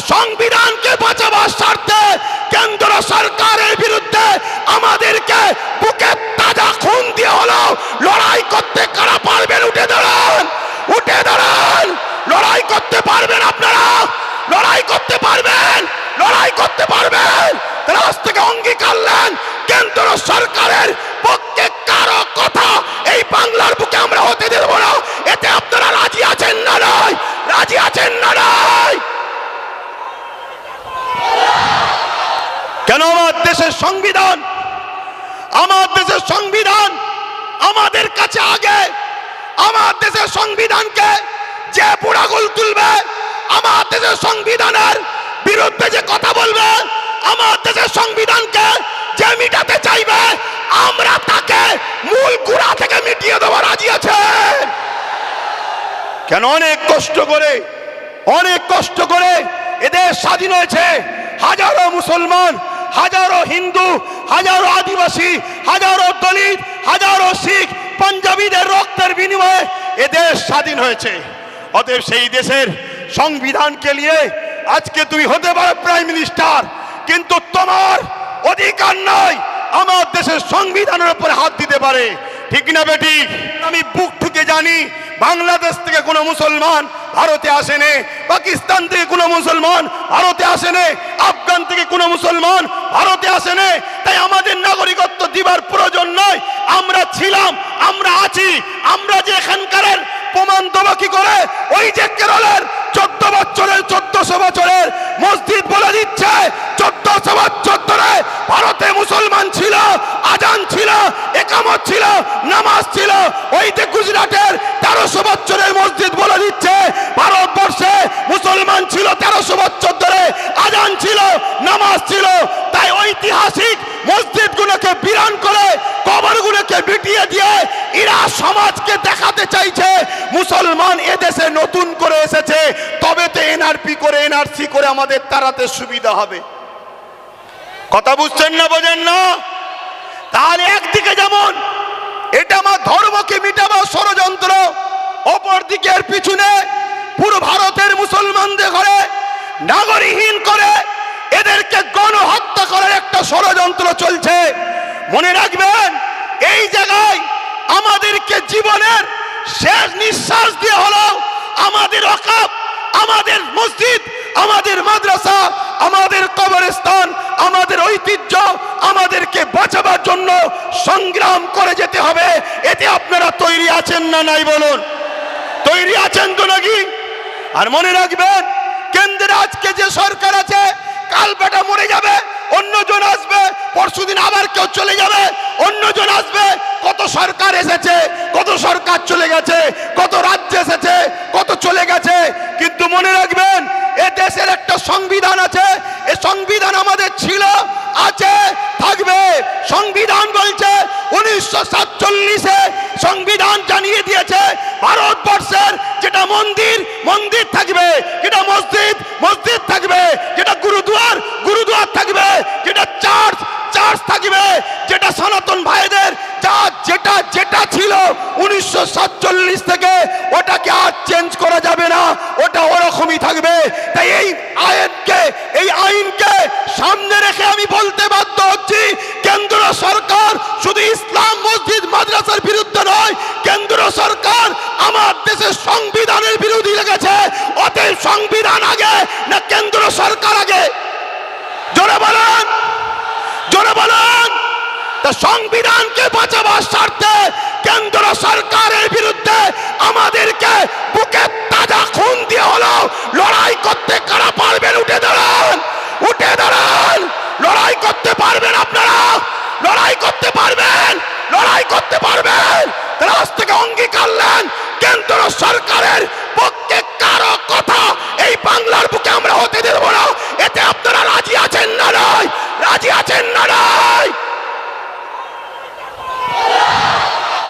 সংবিধানকে বাঁচাবার স্বার্থে কেন্দ্র সরকারের বিরুদ্ধে আমাদেরকে বুকে তাজা খুন দিয়ে হলো। লড়াই করতে কারা পারবেন? উঠে দাঁড়ান! উঠে দাঁড়ান! লড়াই করতে পারবেন আপনারা? লড়াই করতে পারবেন? লড়াই করতে পারবেন? থেকে অঙ্গীকার নেন। কেন্দ্র সরকারের দেশের সংবিধান, আমার দেশের সংবিধান আমাদের কাছে আগে। আমার দেশের সংবিধানকে যে বুড়াগুল তুলবে, আমার দেশের সংবিধানের বিরুদ্ধে যে কথা বলবে, আমার দেশের সংবিধানকে যে মিটাতে চাইবে, আমরা তাকে মূল গুড়া থেকে মিটিয়ে দেওয়া রাজি আছে। কেন অনেক কষ্ট করে, অনেক কষ্ট করে এদের স্বাধীন হয়েছে, হাজারো মুসলমান হাজারো হিন্দু, হাজারো আদিবাসী, হাজারো দলিত, হাজারো শিখ, পাঞ্জাবিদের রক্তের বিনিময়ে এদেশ স্বাধীন হয়েছে। অতএব সেই দেশের সংবিধানকে নিয়ে আজকে তুমি হতে পারো প্রাইম মিনিস্টার, কিন্তু তোমার অধিকার নয় আমার দেশের সংবিধানের উপরে হাত দিতে পারে। ঠিক না বেটি? আমি বুক ঠুকে জানি, বাংলাদেশ থেকে কোনো মুসলমান ভারতে আসেনে, পাকিস্তান থেকে কোনো মুসলমান ভারতে আসেনে, আফগান থেকে কোনো মুসলমান ভারতে আসেনে। তাই আমাদের নাগরিকত্ব দিবার প্রয়োজন নয় আমরা ছিলাম, আমরা আছি, আমরা যে এখানকারের প্রমাণ দেবো কি করে? ওই যে কেরলের চোদ্দ বছরের, চোদ্দশো বছরের মসজিদ বলে দিচ্ছে, চোদ্দশো বছর ধরে ভারতে মুসলমান ছিল, আজান ছিল, একামত ছিল, নামাজ ছিল ওই যে গুজরাটের তেরোশো বছরের মসজিদ বলে দিচ্ছে ভারতবর্ষে মুসলমান ছিল তেরোশো বছর ধরে আজান ছিল নামাজ ছিল, তাই ঐতিহাসিক মসজিদগুলোকে বিরান করে, কবরগুলোকে বিটিয়ে দিয়ে এরা সমাজকে দেখাতে চাইছে, মুসলমান এদেশে নতুন করে এসেছে, তবে তো এনআরপি করে এনআরসি করে আমাদের তাড়াতে সুবিধা হবে। কথা বুঝছেন না, বোঝেন না? তাহলে একদিকে যেমন, এটা আমার ধর্মকে মিটাবার ষড়যন্ত্র অপর দিকের পিছনে পুরো ভারতের মুসলমানদের ঘরে নাগরিকহীন করে এদেরকে গণহত্যা করার একটা ষড়যন্ত্র চলছে। মনে রাখবেন, এই জায়গায় আমাদেরকে জীবনের শেষ নিঃশ্বাস দিয়ে হলো আমাদের অকাপ আমাদের মসজিদ, আমাদের মাদ্রাসা, আমাদের কবরস্থান, আমাদের ঐতিহ্য, আমাদেরকে বাঁচাবার জন্য সংগ্রাম করে যেতে হবে। এতে আপনারা তৈরি আছেন না নাই বলুন? তৈরি আছেন তো নাকি? আর মনে রাখবেন কেন্দ্রে আজকে যে সরকার আছে কাল বেটা মরে যাবে, অন্যজন আসবে, পরশুদিন আবার কেউ চলে যাবে, অন্যজন আসবে। কত সরকার এসেছে, কত সরকার চলে গেছে, কত রাজ্য এসেছে, কত চলে গেছে। কিন্তু মনে রাখবেন, এ দেশের একটা সংবিধান আছে, এ সংবিধান আমাদের ছিল, আছে, থাকবে। সংবিধান বলছে, উনিশশো সাতচল্লিশে সংবিধান জানিয়ে দিয়েছে, ভারতবর্ষের যেটা মন্দির মন্দির থাকবে যেটা মসজিদ মসজিদ থাকবে যেটা গুরুদুয়ার গুরুদুয়ার থাকবে যেটা চার্চ চার্চ থাকবে যেটা সনাতন ভাইদের যা যেটা যেটা ছিল উনিশশো সাতচল্লিশ থেকে ওটাকে আর চেঞ্জ করা যাবে না ওটা ওরকমই থাকবে তাই এই আইনকে এই আইনকে রেখে আমি বলতে বাধ্য হচ্ছি, কেন্দ্র সরকার শুধু ইসলাম মসজিদ মাদ্রাসার বিরুদ্ধে নয়, কেন্দ্র সরকার আমার দেশের সংবিধানের বিরোধী লেগেছে। অতএব সংবিধান আগে, না কেন্দ্র সরকার আগে। জোরে বলেন জোরে বলেন। সংবিধানকে বাঁচাবার স্বার্থে কেন্দ্র সরকারের বিরুদ্ধে আমাদেরকে বুকে তাজা খুন